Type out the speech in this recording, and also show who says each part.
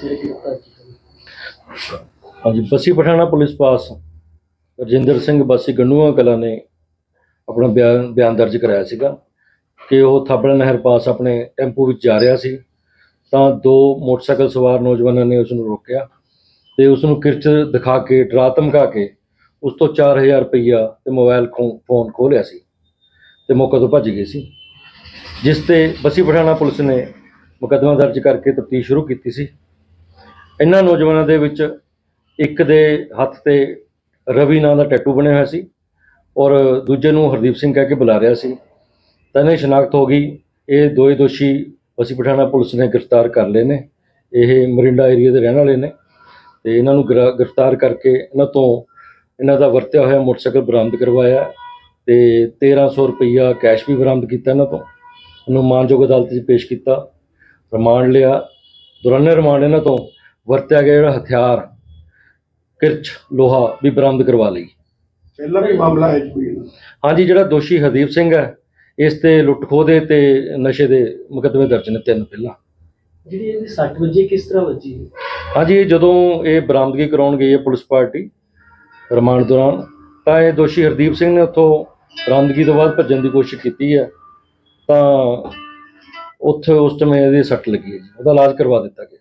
Speaker 1: ਸੀ ਗ੍ਰਿਫਤਾਰ ਕੀਤਾ
Speaker 2: ਹਾਂਜੀ, ਬਸੀ ਪਠਾਣਾ ਪੁਲਿਸ ਪਾਸ ਰਜਿੰਦਰ ਸਿੰਘ ਬਾਸੀ ਗੰਨੂਆ ਕਲਾ ਨੇ ਆਪਣਾ ਬਿਆਨ ਬਿਆਨ ਦਰਜ ਕਰਾਇਆ ਸੀਗਾ ਕਿ ਉਹ ਥਾਬੜਾ ਨਹਿਰ ਪਾਸ ਆਪਣੇ ਟੈਂਪੂ ਵਿੱਚ ਜਾ ਰਿਹਾ ਸੀ। ਤਾਂ ਦੋ ਮੋਟਰਸਾਈਕਲ ਸਵਾਰ ਨੌਜਵਾਨਾਂ ਨੇ ਉਸ ਨੂੰ ਰੋਕਿਆ ਤੇ ਉਸ ਨੂੰ ਕਿਰਚ ਦਿਖਾ ਕੇ, ਡਰਾ ਧਮਕਾ ਕੇ ਉਸ ਤੋਂ 4000 ਰੁਪਈਆ ਤੇ ਮੋਬਾਈਲ ਖੋ- ਫੋਨ ਖੋਹ ਲਿਆ ਸੀ ਤੇ ਮੌਕੇ ਤੋਂ ਭੱਜ ਗਏ ਸੀ। ਜਿਸ ਤੇ ਬਸੀ ਪਠਾਣਾ ਪੁਲਿਸ ਨੇ ਮੁਕੱਦਮਾ ਦਰਜ ਕਰਕੇ ਤਫਤੀਸ਼ ਸ਼ੁਰੂ ਕੀਤੀ ਸੀ। ਇਹਨਾਂ ਨੌਜਵਾਨਾਂ ਦੇ ਵਿੱਚ ਇੱਕ ਦੇ ਹੱਥ ਤੇ ਰਵੀ ਨਾਂ ਦਾ ਟੈਟੂ ਬਣਿਆ ਹੋਇਆ ਸੀ ਔਰ ਦੂਜੇ ਨੂੰ ਹਰਦੀਪ ਸਿੰਘ ਕਹਿ ਕੇ ਬੁਲਾ ਰਿਹਾ ਸੀ। ਤਾਂ ਇਹਨਾਂ ਦੀ ਸ਼ਨਾਖਤ ਹੋ ਗਈ। ਇਹ ਦੋਏ ਦੋਸ਼ੀ ਅਸੀਂ ਪਠਾਣਾ ਪੁਲਿਸ ਨੇ ਗ੍ਰਿਫਤਾਰ ਕਰ ਲਏ ਨੇ। ਇਹ ਮਰਿੰਡਾ ਏਰੀਆ ਦੇ ਰਹਿਣ ਵਾਲੇ ਨੇ ਤੇ ਇਹਨਾਂ ਨੂੰ ਗ੍ਰਿ- ਗ੍ਰਿਫਤਾਰ ਕਰਕੇ ਇਹਨਾਂ ਤੋਂ ਇਹਨਾਂ ਦਾ ਵਰਤਿਆ ਹੋਇਆ ਮੋਟਰਸਾਈਕਲ ਬਰਾਮਦ ਕਰਵਾਇਆ ਤੇ 1300 ਰੁਪਈਆ ਕੈਸ਼ ਵੀ ਬਰਾਮਦ ਕੀਤਾ ਇਹਨਾਂ ਤੋਂ। ਇਹਨੂੰ ਮਾਨਯੋਗ ਅਦਾਲਤ 'ਚ ਪੇਸ਼ ਕੀਤਾ, ਰਿਮਾਂਡ ਲਿਆ। ਦੌਰਾਨੇ ਰਿਮਾਂਡ ਇਹਨਾਂ ਤੋਂ ਵਰਤਿਆ ਗਿਆ ਜਿਹੜਾ ਹਥਿਆਰ ਕਿਰਚ ਲੋਹਾ ਵੀ ਬਰਾਮਦ ਕਰਵਾ ਲਈ।
Speaker 3: ਪਹਿਲਾਂ ਵੀ ਮਾਮਲਾ ਹੈ ਜੀ ਕੋਈ?
Speaker 2: ਹਾਂਜੀ ਜਿਹੜਾ ਦੋਸ਼ੀ ਹਰਦੀਪ ਸਿੰਘ ਹੈ ਇਸ ਤੇ ਲੁੱਟ ਖੋਹ ਦੇ ਤੇ ਨਸ਼ੇ ਦੇ ਮੁਕੱਦਮੇ ਦਰਜ ਨੇ ਤਿੰਨ ਪਹਿਲਾਂ।
Speaker 1: ਜਿਹੜੀ ਇਹਦੀ 60 ਵਜੇ ਕਿਸ ਤਰ੍ਹਾਂ ਵੱਜੀ?
Speaker 2: ਹਾਂਜੀ ਇਹ ਜਦੋਂ ਇਹ ਬਰਾਮਦਗੀ ਕਰਾਉਣ ਗਈ ਹੈ ਪੁਲਿਸ ਪਾਰਟੀ ਰਿਮਾਂਡ ਦੌਰਾਨ ਤਾਂ ਇਹ ਦੋਸ਼ੀ ਹਰਦੀਪ ਸਿੰਘ ਨੇ ਉੱਥੋਂ ਬਰਾਮਦਗੀ ਤੋਂ ਬਾਅਦ ਭੱਜਣ ਦੀ ਕੋਸ਼ਿਸ਼ ਕੀਤੀ ਹੈ ਤਾਂ ਉੱਥੇ ਉਸ ਸਮੇਂ ਇਹਦੀ ਸੱਟ ਲੱਗੀ ਹੈ ਜੀ। ਉਹਦਾ ਇਲਾਜ ਕਰਵਾ ਦਿੱਤਾ ਗਿਆ।